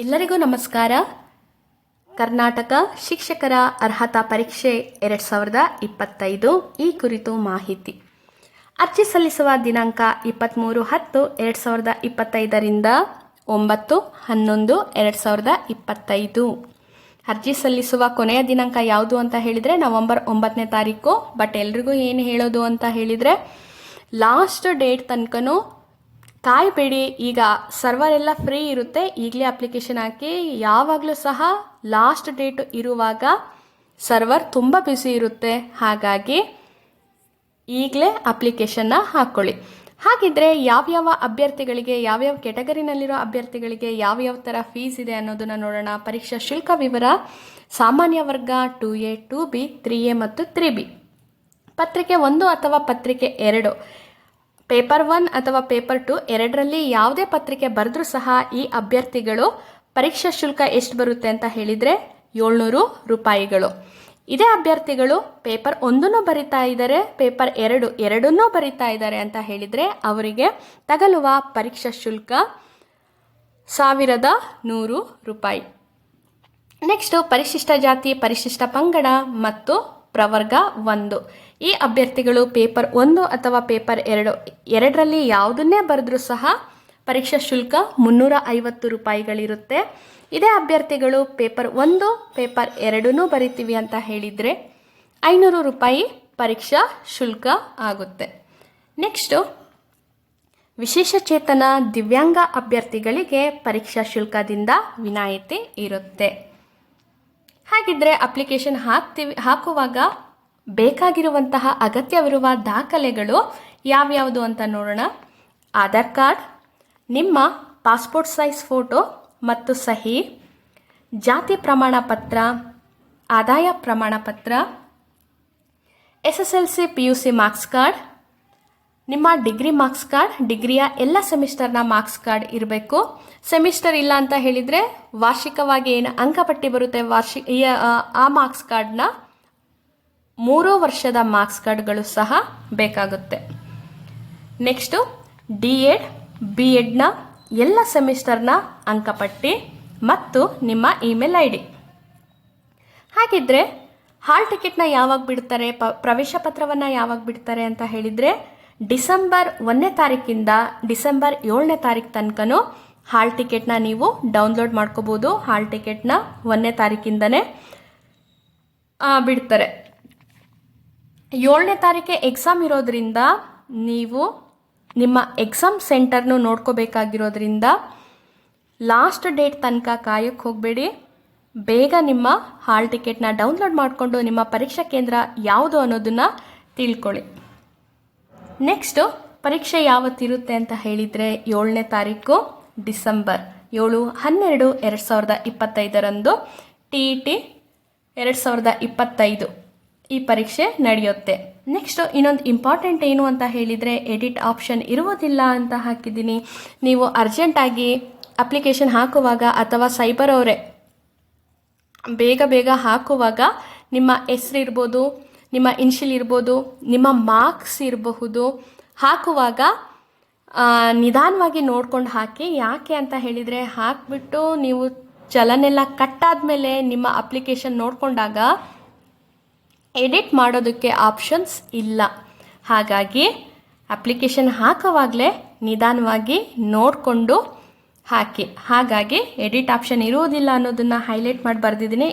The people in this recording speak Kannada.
ಎಲ್ಲರಿಗೂ ನಮಸ್ಕಾರ. ಕರ್ನಾಟಕ ಶಿಕ್ಷಕರ ಅರ್ಹತಾ ಪರೀಕ್ಷೆ ಎರಡು ಸಾವಿರದ ಇಪ್ಪತ್ತೈದು ಈ ಕುರಿತು ಮಾಹಿತಿ. ಅರ್ಜಿ ಸಲ್ಲಿಸುವ ದಿನಾಂಕ ಇಪ್ಪತ್ತ್ಮೂರು ಹತ್ತು ಎರಡು ಸಾವಿರದ ಇಪ್ಪತ್ತೈದರಿಂದ ಒಂಬತ್ತು ಹನ್ನೊಂದು ಎರಡು ಸಾವಿರದ ಇಪ್ಪತ್ತೈದು. ಅರ್ಜಿ ಸಲ್ಲಿಸುವ ಕೊನೆಯ ದಿನಾಂಕ ಯಾವುದು ಅಂತ ಹೇಳಿದರೆ ನವಂಬರ್ ಒಂಬತ್ತನೇ ತಾರೀಕು. ಬಟ್ ಎಲ್ರಿಗೂ ಏನು ಹೇಳೋದು ಅಂತ ಹೇಳಿದರೆ ಲಾಸ್ಟ್ ಡೇಟ್ ತನಕನೂ ಕಾಯಬೇಡಿ, ಈಗ ಸರ್ವರ್ ಎಲ್ಲ ಫ್ರೀ ಇರುತ್ತೆ, ಈಗಲೇ ಅಪ್ಲಿಕೇಶನ್ ಹಾಕಿ, ಯಾವಾಗಲೂ ಸಹ ಲಾಸ್ಟ್ ಡೇಟ್ ಇರುವಾಗ ಸರ್ವರ್ ತುಂಬ ಬ್ಯುಸಿ ಇರುತ್ತೆ, ಹಾಗಾಗಿ ಈಗಲೇ ಅಪ್ಲಿಕೇಶನ್ನ ಹಾಕ್ಕೊಳ್ಳಿ ಹಾಗಿದ್ರೆ ಯಾವ್ಯಾವ ಅಭ್ಯರ್ಥಿಗಳಿಗೆ, ಯಾವ್ಯಾವ ಕೆಟಗರಿನಲ್ಲಿರೋ ಅಭ್ಯರ್ಥಿಗಳಿಗೆ ಯಾವ್ಯಾವ ಥರ ಫೀಸ್ ಇದೆ ಅನ್ನೋದನ್ನು ನೋಡೋಣ. ಪರೀಕ್ಷಾ ಶುಲ್ಕ ವಿವರ ಸಾಮಾನ್ಯ ವರ್ಗ two A two B three A ಮತ್ತು ತ್ರೀ ಬಿ ಪತ್ರಿಕೆ ಒಂದು ಅಥವಾ ಪತ್ರಿಕೆ ಎರಡು. ಪೇಪರ್ ಒನ್ ಅಥವಾ ಪೇಪರ್ ಟು ಎರಡರಲ್ಲಿ ಯಾವುದೇ ಪತ್ರಿಕೆ ಬರೆದ್ರೂ ಸಹ ಈ ಅಭ್ಯರ್ಥಿಗಳು ಪರೀಕ್ಷಾ ಶುಲ್ಕ ಎಷ್ಟು ಬರುತ್ತೆ ಅಂತ ಹೇಳಿದರೆ ಏಳ್ನೂರು ರೂಪಾಯಿಗಳು. ಇದೇ ಅಭ್ಯರ್ಥಿಗಳು ಪೇಪರ್ ಒಂದನ್ನು ಬರಿತಾ ಇದ್ದಾರೆ, ಪೇಪರ್ ಎರಡು ಎರಡನ್ನೂ ಬರಿತಾ ಇದ್ದಾರೆ ಅಂತ ಹೇಳಿದರೆ ಅವರಿಗೆ ತಗಲುವ ಪರೀಕ್ಷಾ ಶುಲ್ಕ ಸಾವಿರದ ನೂರು ರೂಪಾಯಿ. ನೆಕ್ಸ್ಟು ಪರಿಶಿಷ್ಟ ಜಾತಿ, ಪರಿಶಿಷ್ಟ ಪಂಗಡ ಮತ್ತು ಪ್ರವರ್ಗ ಒಂದು. ಈ ಅಭ್ಯರ್ಥಿಗಳು ಪೇಪರ್ ಒಂದು ಅಥವಾ ಪೇಪರ್ ಎರಡು, ಎರಡರಲ್ಲಿ ಯಾವುದನ್ನೇ ಬರೆದ್ರೂ ಸಹ ಪರೀಕ್ಷಾ ಶುಲ್ಕ ಮುನ್ನೂರ ಐವತ್ತು ರೂಪಾಯಿಗಳಿರುತ್ತೆ. ಇದೇ ಅಭ್ಯರ್ಥಿಗಳು ಪೇಪರ್ ಒಂದು, ಪೇಪರ್ ಎರಡೂ ಬರಿತೀವಿ ಅಂತ ಹೇಳಿದರೆ ಐನೂರು ರೂಪಾಯಿ ಪರೀಕ್ಷಾ ಶುಲ್ಕ ಆಗುತ್ತೆ. ನೆಕ್ಸ್ಟು, ವಿಶೇಷ ಚೇತನ ದಿವ್ಯಾಂಗ ಅಭ್ಯರ್ಥಿಗಳಿಗೆ ಪರೀಕ್ಷಾ ಶುಲ್ಕದಿಂದ ವಿನಾಯಿತಿ ಇರುತ್ತೆ. ಹಾಗಿದ್ರೆ ಅಪ್ಲಿಕೇಶನ್ ಹಾಕ್ತೀವಿ ಹಾಕುವಾಗ ಬೇಕಾಗಿರುವಂತಹ ಅಗತ್ಯವಿರುವ ದಾಖಲೆಗಳು ಯಾವ್ಯಾವುದು ಅಂತ ನೋಡೋಣ. ಆಧಾರ್ ಕಾರ್ಡ್, ನಿಮ್ಮ ಪಾಸ್ಪೋರ್ಟ್ ಸೈಜ್ ಫೋಟೋ ಮತ್ತು ಸಹಿ, ಜಾತಿ ಪ್ರಮಾಣ ಪತ್ರ ಆದಾಯ ಪ್ರಮಾಣ ಪತ್ರ S S L C P U C marks card ನಿಮ್ಮ ಡಿಗ್ರಿ ಮಾರ್ಕ್ಸ್ ಕಾರ್ಡ್ ಡಿಗ್ರಿಯ ಎಲ್ಲ ಸೆಮಿಸ್ಟರ್ನ ಮಾರ್ಕ್ಸ್ ಕಾರ್ಡ್ ಇರಬೇಕು. ಸೆಮಿಸ್ಟರ್ ಇಲ್ಲ ಅಂತ ಹೇಳಿದರೆ ವಾರ್ಷಿಕವಾಗಿ ಏನು ಅಂಕಪಟ್ಟಿ ಬರುತ್ತೆ? ವಾರ್ಷಿಕ ಆ, ಮಾರ್ಕ್ಸ್ ಕಾರ್ಡ್ನ ಮೂರು ವರ್ಷದ ಮಾರ್ಕ್ಸ್ ಕಾರ್ಡ್ಗಳು ಸಹ ಬೇಕಾಗುತ್ತೆ. ನೆಕ್ಸ್ಟು ಡಿ ಎಡ್ ಬಿ ಎಡ್ನ ಎಲ್ಲ ಸೆಮಿಸ್ಟರ್ನ ಅಂಕಪಟ್ಟಿ ಮತ್ತು ನಿಮ್ಮ ಇಮೇಲ್ ಐ ಡಿ ಹಾಗಿದ್ರೆ ಹಾಲ್ ಟಿಕೆಟ್ನ ಯಾವಾಗ ಬಿಡ್ತಾರೆ? ಪ ಪ್ರವೇಶ ಪತ್ರವನ್ನು ಯಾವಾಗ ಬಿಡ್ತಾರೆ ಅಂತ ಹೇಳಿದರೆ ಡಿಸೆಂಬರ್ ಒಂದನೇ ತಾರೀಕಿಂದ ಡಿಸೆಂಬರ್ ಏಳನೇ ತಾರೀಕು ತನಕನೂ ಹಾಲ್ ಟಿಕೆಟ್ನ ನೀವು ಡೌನ್ಲೋಡ್ ಮಾಡ್ಕೋಬೋದು. ಹಾಲ್ ಟಿಕೆಟ್ನ ಒಂದನೇ ತಾರೀಕಿಂದನೇ ಬಿಡ್ತಾರೆ. ಏಳನೇ ತಾರೀಕೆ ಎಕ್ಸಾಮ್ ಇರೋದ್ರಿಂದ ನೀವು ನಿಮ್ಮ ಎಕ್ಸಾಮ್ ಸೆಂಟರ್ನು ನೋಡ್ಕೋಬೇಕಾಗಿರೋದ್ರಿಂದ ಲಾಸ್ಟ್ ಡೇಟ್ ತನಕ ಕಾಯಕ್ಕೆ ಹೋಗಬೇಡಿ. ಬೇಗ ನಿಮ್ಮ ಹಾಲ್ ಟಿಕೆಟ್ನ ಡೌನ್ಲೋಡ್ ಮಾಡಿಕೊಂಡು ನಿಮ್ಮ ಪರೀಕ್ಷಾ ಕೇಂದ್ರ ಯಾವುದು ಅನ್ನೋದನ್ನು ತಿಳ್ಕೊಳ್ಳಿ. ನೆಕ್ಸ್ಟು ಪರೀಕ್ಷೆ ಯಾವತ್ತಿರುತ್ತೆ ಅಂತ ಹೇಳಿದರೆ ಏಳನೇ ತಾರೀಕು ಡಿಸೆಂಬರ್ ಏಳು ಹನ್ನೆರಡು ಎರಡು ಸಾವಿರದ ಇಪ್ಪತ್ತೈದರಂದು ಟಿ ಇ ಟಿ ಎರಡು ಸಾವಿರದ ಇಪ್ಪತ್ತೈದು ಈ ಪರೀಕ್ಷೆ ನಡೆಯುತ್ತೆ. ನೆಕ್ಸ್ಟು ಇನ್ನೊಂದು ಇಂಪಾರ್ಟೆಂಟ್ ಏನು ಅಂತ ಹೇಳಿದರೆ ಎಡಿಟ್ ಆಪ್ಷನ್ ಇರುವುದಿಲ್ಲ ಅಂತ ಹಾಕಿದ್ದೀನಿ. ನೀವು ಅರ್ಜೆಂಟಾಗಿ ಅಪ್ಲಿಕೇಶನ್ ಹಾಕುವಾಗ ಅಥವಾ ಸೈಬರ್ ಅವರೇ ಬೇಗ ಬೇಗ ಹಾಕುವಾಗ ನಿಮ್ಮ ಹೆಸರಿರ್ಬೋದು ನಿಮ್ಮ ಇನ್ಶಿಲ್ ಇರ್ಬೋದು, ನಿಮ್ಮ ಮಾರ್ಕ್ಸ್ ಇರಬಹುದು, ಹಾಕುವಾಗ ನಿಧಾನವಾಗಿ ನೋಡ್ಕೊಂಡು ಹಾಕಿ, ಯಾಕೆ ಅಂತ ಹೇಳಿದರೆ ಹಾಕಿಬಿಟ್ಟು ನೀವು ಚಲನೆಲ್ಲ ಕಟ್ಟಾದ ಮೇಲೆ ನಿಮ್ಮ ಅಪ್ಲಿಕೇಶನ್ ನೋಡಿಕೊಂಡಾಗ ಎಡಿಟ್ ಮಾಡೋದಕ್ಕೆ ಆಪ್ಷನ್ಸ್ ಇಲ್ಲ. ಹಾಗಾಗಿ ಅಪ್ಲಿಕೇಶನ್ ಹಾಕುವಾಗಲೇ ನಿಧಾನವಾಗಿ ನೋಡಿಕೊಂಡು ಹಾಕಿ. ಹಾಗಾಗಿ ಎಡಿಟ್ ಆಪ್ಷನ್ ಇರುವುದಿಲ್ಲ ಅನ್ನೋದನ್ನು ಹೈಲೈಟ್ ಮಾಡಿ ಬರೆದಿದ್ದೀನಿ